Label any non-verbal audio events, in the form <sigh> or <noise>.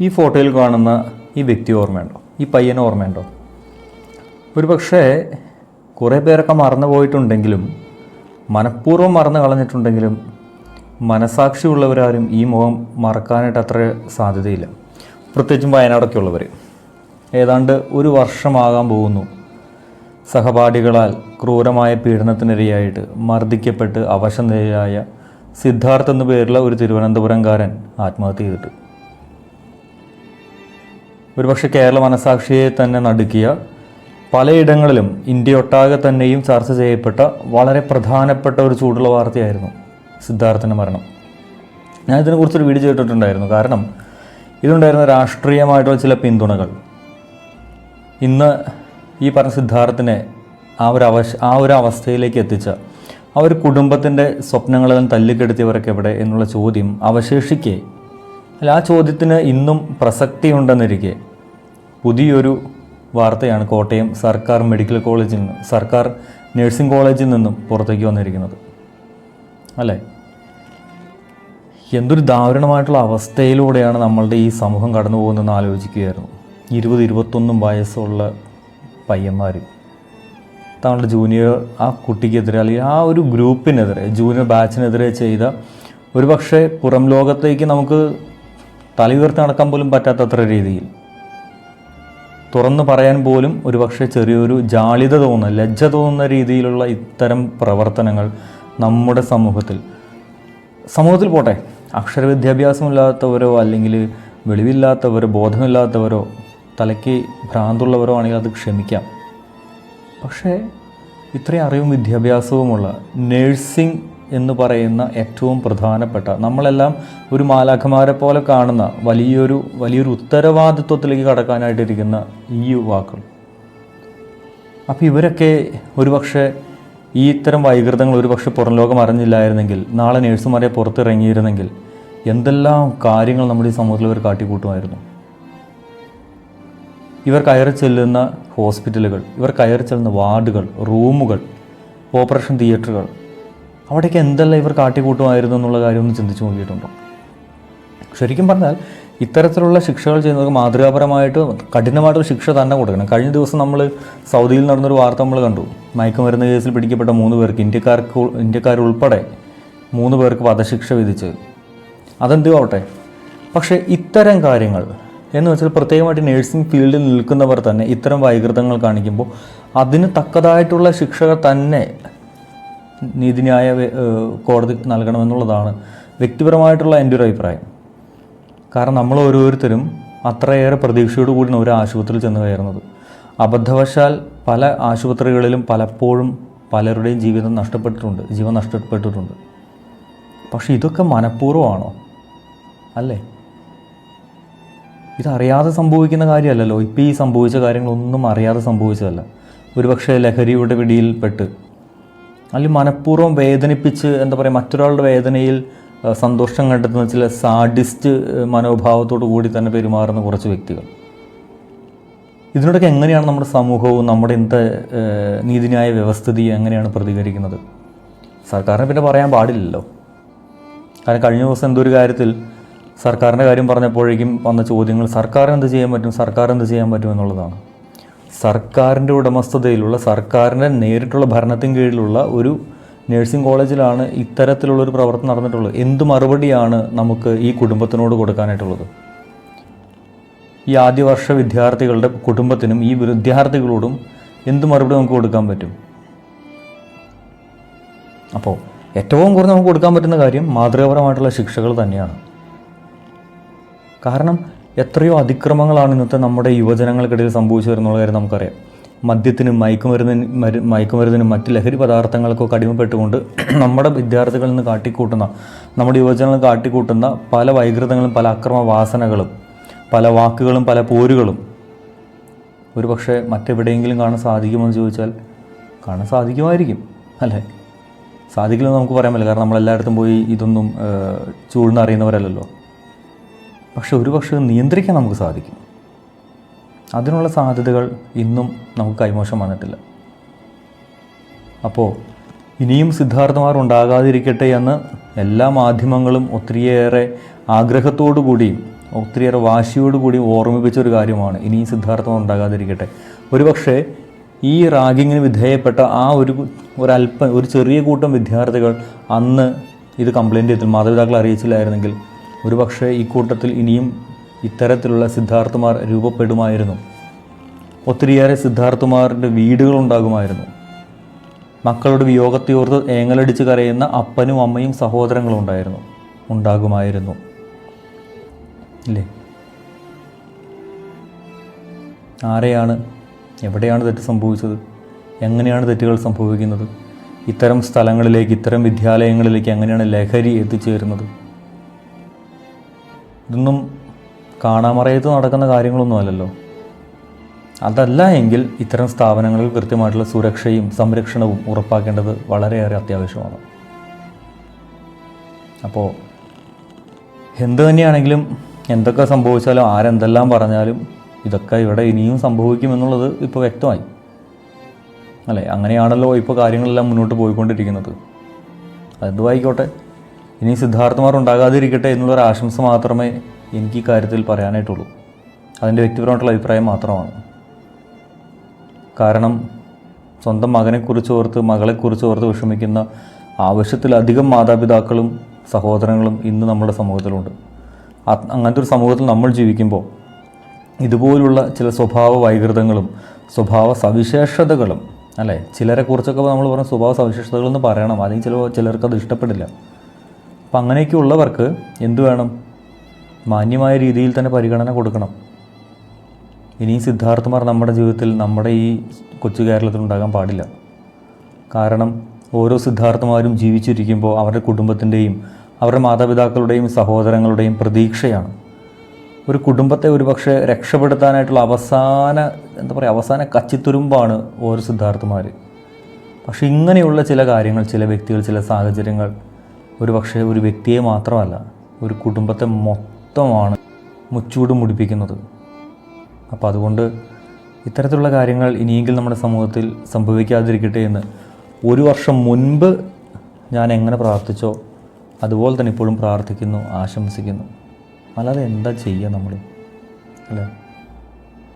ഈ ഫോട്ടോയിൽ കാണുന്ന ഈ വ്യക്തി ഓർമ്മയുണ്ടോ? ഈ പയ്യനെ ഓർമ്മയുണ്ടോ? ഒരു പക്ഷേ കുറേ പേരൊക്കെ മറന്നു പോയിട്ടുണ്ടെങ്കിലും മനഃപൂർവം മറന്നു കളഞ്ഞിട്ടുണ്ടെങ്കിലും മനസാക്ഷിയുള്ളവരാരും ഈ മുഖം മറക്കാനായിട്ട് അത്ര സാധ്യതയില്ല. പ്രത്യേകിച്ചും വയനാടൊക്കെ ഉള്ളവർ ഏതാണ്ട് ഒരു വർഷമാകാൻ പോകുന്നു. സഹപാഠികളാൽ ക്രൂരമായ പീഡനത്തിനിരയായിട്ട് മർദ്ദിക്കപ്പെട്ട് അവശനിലയായ സിദ്ധാർത്ഥ് എന്നു പേരുള്ള ഒരു തിരുവനന്തപുരംകാരൻ ആത്മഹത്യ ചെയ്തിട്ട്. ഒരുപക്ഷെ കേരള മനസാക്ഷിയെ തന്നെ നടുക്കിയ പലയിടങ്ങളിലും ഇന്ത്യയൊട്ടാകെ തന്നെയും ചർച്ച ചെയ്യപ്പെട്ട വളരെ പ്രധാനപ്പെട്ട ഒരു ചൂടുള്ള വാർത്തയായിരുന്നു സിദ്ധാർത്ഥിന്റെ മരണം. ഞാൻ ഇതിനെക്കുറിച്ചൊരു വീഡിയോ ചെയ്തിട്ടുണ്ടായിരുന്നു. കാരണം ഇതുണ്ടായിരുന്ന രാഷ്ട്രീയമായിട്ടുള്ള ചില പിന്തുണകൾ. ഇന്ന് ഈ പറഞ്ഞ സിദ്ധാർത്ഥനെ ആ ഒരു അവശ ആ ഒരു അവസ്ഥയിലേക്ക് എത്തിച്ച ആ ഒരു കുടുംബത്തിന്റെ സ്വപ്നങ്ങളെല്ലാം തല്ലിക്കെടുത്തിയവരൊക്കെ എവിടെ എന്നുള്ള ചോദ്യം അവശേഷിക്കെ അല്ല ആ ചോദ്യത്തിന് ഇന്നും പ്രസക്തിയുണ്ടെന്നിരിക്കെ പുതിയൊരു വാർത്തയാണ് കോട്ടയം സർക്കാർ മെഡിക്കൽ കോളേജിൽ നിന്ന് സർക്കാർ നഴ്സിംഗ് കോളേജിൽ നിന്നും പുറത്തേക്ക് വന്നിരിക്കുന്നത്. അല്ലേ? എന്തൊരു ദാരുണമായിട്ടുള്ള അവസ്ഥയിലൂടെയാണ് നമ്മളുടെ ഈ സമൂഹം കടന്നു പോകുന്നതെന്ന് ആലോചിക്കുകയായിരുന്നു. ഇരുപത് ഇരുപത്തൊന്നും വയസ്സുള്ള പയ്യന്മാർ തങ്ങളുടെ ജൂനിയർ ആ കുട്ടിക്കെതിരെ അല്ലെങ്കിൽ ആ ഒരു ഗ്രൂപ്പിനെതിരെ ജൂനിയർ ബാച്ചിനെതിരെ ചെയ്ത ഒരു പക്ഷേ പുറം ലോകത്തേക്ക് നമുക്ക് തലയുയർത്തി നടക്കാൻ പോലും പറ്റാത്തത്ര രീതിയിൽ. തുറന്നു പറയാൻ പോലും ഒരുപക്ഷെ ചെറിയൊരു ജാളിത തോന്നുന്ന ലജ്ജ തോന്നുന്ന രീതിയിലുള്ള ഇത്തരം പ്രവർത്തനങ്ങൾ നമ്മുടെ സമൂഹത്തിൽ. സമൂഹത്തിൽ പോട്ടെ അക്ഷര വിദ്യാഭ്യാസമില്ലാത്തവരോ അല്ലെങ്കിൽ വെളിവില്ലാത്തവരോ ബോധമില്ലാത്തവരോ തലയ്ക്ക് ഭ്രാന്തുള്ളവരോ ആണെങ്കിൽ അത് ക്ഷമിക്കാം. പക്ഷേ ഇത്രയും അറിവും വിദ്യാഭ്യാസവുമുള്ള നേഴ്സിംഗ് എന്ന് പറയുന്ന ഏറ്റവും പ്രധാനപ്പെട്ട നമ്മളെല്ലാം ഒരു മാലാഖമാരെ പോലെ കാണുന്ന വലിയൊരു വലിയൊരു ഉത്തരവാദിത്വത്തിലേക്ക് കടക്കാനായിട്ടിരിക്കുന്ന ഈ യുവാക്കൾ. അപ്പോൾ ഇവരൊക്കെ ഒരുപക്ഷെ ഈ ഇത്തരം വൈകൃതങ്ങൾ ഒരുപക്ഷെ പുറം ലോകം അറിഞ്ഞില്ലായിരുന്നെങ്കിൽ നാളെ നേഴ്സുമാരെ പുറത്തിറങ്ങിയിരുന്നെങ്കിൽ എന്തെല്ലാം കാര്യങ്ങൾ നമ്മുടെ ഈ സമൂഹത്തിൽ ഇവർ കാട്ടിക്കൂട്ടുമായിരുന്നു. ഇവർ കയറി ചെല്ലുന്ന ഹോസ്പിറ്റലുകൾ ഇവർ കയറി ചെല്ലുന്ന വാർഡുകൾ റൂമുകൾ ഓപ്പറേഷൻ തിയേറ്ററുകൾ അവിടേക്ക് എന്തെല്ലാം ഇവർ കാട്ടിക്കൂട്ടുമായിരുന്നു എന്നുള്ള കാര്യം ഒന്ന് ചിന്തിച്ച് നോക്കിയിട്ടുണ്ടോ? ശരിക്കും പറഞ്ഞാൽ ഇത്തരത്തിലുള്ള ശിക്ഷകൾ ചെയ്യുന്നവർക്ക് മാതൃകാപരമായിട്ട് കഠിനമായിട്ടൊരു ശിക്ഷ തന്നെ കൊടുക്കണം. കഴിഞ്ഞ ദിവസം നമ്മൾ സൗദിയിൽ നടന്നൊരു വാർത്ത നമ്മൾ കണ്ടു. മയക്കുമരുന്ന് കേസിൽ പിടിക്കപ്പെട്ട മൂന്ന് പേർക്ക് ഇന്ത്യക്കാർക്ക് ഇന്ത്യക്കാരുൾപ്പെടെ മൂന്ന് പേർക്ക് വധശിക്ഷ വിധിച്ച്. അതെന്തോ ആവട്ടെ. പക്ഷേ ഇത്തരം കാര്യങ്ങൾ എന്ന് വെച്ചാൽ പ്രത്യേകമായിട്ട് നഴ്സിംഗ് ഫീൽഡിൽ നിൽക്കുന്നവർ തന്നെ ഇത്തരം വൈകൃതങ്ങൾ കാണിക്കുമ്പോൾ അതിന് തക്കതായിട്ടുള്ള ശിക്ഷകൾ തന്നെ നീതിന്യായ കോടതി നൽകണമെന്നുള്ളതാണ് വ്യക്തിപരമായിട്ടുള്ള എന്റെ ഒരു അഭിപ്രായം. കാരണം നമ്മൾ ഓരോരുത്തരും അത്രയേറെ പ്രതീക്ഷയോട് കൂടിയാണ് ഒരു ആശുപത്രിയിൽ ചെന്ന് കയറുന്നത്. അബദ്ധവശാൽ പല ആശുപത്രികളിലും പലപ്പോഴും പലരുടെയും ജീവിതം നഷ്ടപ്പെട്ടിട്ടുണ്ട് ജീവൻ നഷ്ടപ്പെട്ടിട്ടുണ്ട്. പക്ഷേ ഇതൊക്കെ മനഃപൂർവമാണോ? അല്ലേ? ഇതറിയാതെ സംഭവിക്കുന്ന കാര്യമല്ലല്ലോ. ഇപ്പോൾ ഈ സംഭവിച്ച കാര്യങ്ങളൊന്നും അറിയാതെ സംഭവിച്ചതല്ല. ഒരുപക്ഷെ ലഹരിയുടെ പിടിയിൽപ്പെട്ട് അല്ലെങ്കിൽ മനഃപൂർവം വേദനിപ്പിച്ച് എന്താ പറയുക മറ്റൊരാളുടെ വേദനയിൽ സന്തോഷം കണ്ടെത്തുന്ന ചില സാഡിസ്റ്റ് മനോഭാവത്തോടു കൂടി തന്നെ പെരുമാറുന്ന കുറച്ച് വ്യക്തികൾ. ഇതിനോടൊക്കെ എങ്ങനെയാണ് നമ്മുടെ സമൂഹവും നമ്മുടെ ഇന്നത്തെ നീതിന്യായ വ്യവസ്ഥിതി എങ്ങനെയാണ് പ്രതികരിക്കുന്നത്? സർക്കാരിനെ പിന്നെ പറയാൻ പാടില്ലല്ലോ. കാരണം കഴിഞ്ഞ ദിവസം എന്തോ ഒരു കാര്യത്തിൽ സർക്കാരിന്റെ കാര്യം പറഞ്ഞപ്പോഴേക്കും വന്ന ചോദ്യങ്ങൾ സർക്കാർ എന്ത് ചെയ്യാൻ പറ്റും സർക്കാർ എന്ത് ചെയ്യാൻ പറ്റും എന്നുള്ളതാണ്. സർക്കാരിന്റെ ഉടമസ്ഥതയിലുള്ള സർക്കാരിന്റെ നേരിട്ടുള്ള ഭരണത്തിന് കീഴിലുള്ള ഒരു നഴ്സിംഗ് കോളേജിലാണ് ഇത്തരത്തിലുള്ളൊരു പ്രവർത്തനം നടന്നിട്ടുള്ളത്. എന്ത് മറുപടിയാണ് നമുക്ക് ഈ കുടുംബത്തിനോട് കൊടുക്കാനായിട്ടുള്ളത്? ഈ ആദ്യവർഷ വിദ്യാർത്ഥികളുടെ കുടുംബത്തിനും ഈ വിദ്യാർത്ഥികളോടും എന്ത് മറുപടി നമുക്ക് കൊടുക്കാൻ പറ്റും? അപ്പോൾ ഏറ്റവും കുറഞ്ഞ് നമുക്ക് കൊടുക്കാൻ പറ്റുന്ന കാര്യം മാതൃകാപരമായിട്ടുള്ള ശിക്ഷകൾ തന്നെയാണ്. കാരണം എത്രയോ അതിക്രമങ്ങളാണ് ഇന്നത്തെ നമ്മുടെ യുവജനങ്ങൾക്കിടയിൽ സംഭവിച്ചു വരുന്നുള്ള കാര്യം നമുക്കറിയാം. മദ്യത്തിനും മയക്കുമരുന്നിനും മരു- മയക്കുമരുന്നിനും മറ്റ് ലഹരി പദാർത്ഥങ്ങൾക്കൊക്കെ അടിമപ്പെട്ടുകൊണ്ട് <clears throat> നമ്മുടെ വിദ്യാർത്ഥികളിൽ നിന്ന് കാട്ടിക്കൂട്ടുന്ന നമ്മുടെ യുവജനങ്ങൾ കാട്ടിക്കൂട്ടുന്ന പല വൈകൃതങ്ങളും പല അക്രമ വാസനകളും പല വാക്കുകളും പല പോരുകളും ഒരു പക്ഷേ മറ്റെവിടെയെങ്കിലും കാണാൻ സാധിക്കുമെന്ന് ചോദിച്ചാൽ കാണാൻ സാധിക്കുമായിരിക്കും അല്ലേ? സാധിക്കില്ലെന്ന് നമുക്ക് പറയാൻ പറ്റില്ല. കാരണം നമ്മളെല്ലായിടത്തും പോയി ഇതൊന്നും ചൂഴ്ന്നറിയുന്നവരല്ലല്ലോ. പക്ഷെ ഒരു പക്ഷേ നിയന്ത്രിക്കാൻ നമുക്ക് സാധിക്കും. അതിനുള്ള സാധ്യതകൾ ഇന്നും നമുക്ക് കൈമോശം വന്നിട്ടില്ല. അപ്പോൾ ഇനിയും സിദ്ധാർത്ഥമാർ ഉണ്ടാകാതിരിക്കട്ടെ എന്ന് എല്ലാ മാധ്യമങ്ങളും ഒത്തിരിയേറെ ആഗ്രഹത്തോടു കൂടിയും ഒത്തിരിയേറെ വാശിയോടുകൂടിയും ഓർമ്മിപ്പിച്ച ഒരു കാര്യമാണ് ഇനിയും സിദ്ധാർത്ഥമാർ ഉണ്ടാകാതിരിക്കട്ടെ. ഒരുപക്ഷെ ഈ റാഗിങ്ങിന് വിധേയപ്പെട്ട ആ ഒരു ഒരല്പം ഒരു ചെറിയ കൂട്ടം വിദ്യാർത്ഥികൾ അന്ന് ഇത് കംപ്ലയിന്റ് ചെയ്തിൽ മാതാപിതാക്കളെ അറിയിച്ചില്ലായിരുന്നെങ്കിൽ ഒരുപക്ഷെ ഈ കൂട്ടത്തിൽ ഇനിയും ഇത്തരത്തിലുള്ള സിദ്ധാർത്ഥമാർ രൂപപ്പെടുമായിരുന്നു. ഒത്തിരിയേറെ സിദ്ധാർത്ഥമാരുടെ വീടുകളുണ്ടാകുമായിരുന്നു. മക്കളുടെ വിയോഗത്തെയോർത്ത് ഏങ്ങലടിച്ച് കരയുന്ന അപ്പനും അമ്മയും സഹോദരങ്ങളും ഉണ്ടായിരുന്നു. ഉണ്ടാകുമായിരുന്നു. ഇല്ലേ? ആരെയാണ്? എവിടെയാണ് തെറ്റ് സംഭവിച്ചത്? എങ്ങനെയാണ് തെറ്റുകൾ സംഭവിക്കുന്നത്? ഇത്തരം സ്ഥലങ്ങളിലേക്ക് ഇത്തരം വിദ്യാലയങ്ങളിലേക്ക് എങ്ങനെയാണ് ലഹരി എത്തിച്ചേരുന്നത്? ഇതൊന്നും കാണാമറയത്ത് നടക്കുന്ന കാര്യങ്ങളൊന്നും അല്ലല്ലോ. അതല്ല എങ്കിൽ ഇത്തരം സ്ഥാപനങ്ങളിൽ കൃത്യമായിട്ടുള്ള സുരക്ഷയും സംരക്ഷണവും ഉറപ്പാക്കേണ്ടത് വളരെയേറെ അത്യാവശ്യമാണ്. അപ്പോൾ എന്ത് തന്നെയാണെങ്കിലും എന്തൊക്കെ സംഭവിച്ചാലും ആരെന്തെല്ലാം പറഞ്ഞാലും ഇതൊക്കെ ഇവിടെ ഇനിയും സംഭവിക്കുമെന്നുള്ളത് ഇപ്പോൾ വ്യക്തമായി. അല്ലേ? അങ്ങനെയാണല്ലോ ഇപ്പോൾ കാര്യങ്ങളെല്ലാം മുന്നോട്ട് പോയിക്കൊണ്ടിരിക്കുന്നത്. അതെന്തുമായിക്കോട്ടെ ഇനി സിദ്ധാർത്ഥമാർ ഉണ്ടാകാതിരിക്കട്ടെ എന്നുള്ളൊരു ആശംസ മാത്രമേ എനിക്ക് ഈ കാര്യത്തിൽ പറയാനായിട്ടുള്ളൂ. അതിന്റെ വ്യക്തിപരമായിട്ടുള്ള അഭിപ്രായം മാത്രമാണ്. കാരണം സ്വന്തം മകനെക്കുറിച്ച് ഓർത്ത് മകളെക്കുറിച്ച് ഓർത്ത് വിഷമിക്കുന്ന ആവശ്യത്തിലധികം മാതാപിതാക്കളും സഹോദരങ്ങളും ഇന്ന് നമ്മുടെ സമൂഹത്തിലുണ്ട്. അങ്ങനത്തെ ഒരു സമൂഹത്തിൽ നമ്മൾ ജീവിക്കുമ്പോൾ ഇതുപോലുള്ള ചില സ്വഭാവ വൈകൃതങ്ങളും സ്വഭാവ സവിശേഷതകളും അല്ലേ? ചിലരെക്കുറിച്ചൊക്കെ നമ്മൾ പറഞ്ഞ സ്വഭാവ സവിശേഷതകളെന്ന് പറയണം. അല്ലെങ്കിൽ ചില ചിലർക്ക് അത് ഇഷ്ടപ്പെടില്ല. അപ്പം അങ്ങനെയൊക്കെ ഉള്ളവർക്ക് എന്തു വേണം? മാന്യമായ രീതിയിൽ തന്നെ പരിഗണന കൊടുക്കണം. ഇനി സിദ്ധാർത്ഥമാർ നമ്മുടെ ജീവിതത്തിൽ നമ്മുടെ ഈ കൊച്ചു കേരളത്തിൽ ഉണ്ടാകാൻ പാടില്ല. കാരണം ഓരോ സിദ്ധാർത്ഥമാരും ജീവിച്ചിരിക്കുമ്പോൾ അവരുടെ കുടുംബത്തിന്റെയും അവരുടെ മാതാപിതാക്കളുടെയും സഹോദരങ്ങളുടെയും പ്രതീക്ഷയാണ്. ഒരു കുടുംബത്തെ ഒരുപക്ഷെ രക്ഷപ്പെടുത്താനായിട്ടുള്ള അവസാന എന്താ പറയുക അവസാന കച്ചിത്തുരുമ്പാണ് ഓരോ സിദ്ധാർത്ഥമാർ പക്ഷെ ഇങ്ങനെയുള്ള ചില കാര്യങ്ങൾ ചില വ്യക്തികൾ ചില സാഹചര്യങ്ങൾ ഒരു പക്ഷേ ഒരു വ്യക്തിയെ മാത്രമല്ല ഒരു കുടുംബത്തെ മൊത്തമാണ് മുച്ചൂട് മുടിപ്പിക്കുന്നത്. അപ്പോൾ അതുകൊണ്ട് ഇത്തരത്തിലുള്ള കാര്യങ്ങൾ ഇനിയെങ്കിലും നമ്മുടെ സമൂഹത്തിൽ സംഭവിക്കാതിരിക്കട്ടെ എന്ന് ഒരു വർഷം മുൻപ് ഞാൻ എങ്ങനെ പ്രാർത്ഥിച്ചോ അതുപോലെ തന്നെ ഇപ്പോഴും പ്രാർത്ഥിക്കുന്നു ആശംസിക്കുന്നു. അല്ലാതെ എന്താ ചെയ്യുക നമ്മൾ അല്ലേ?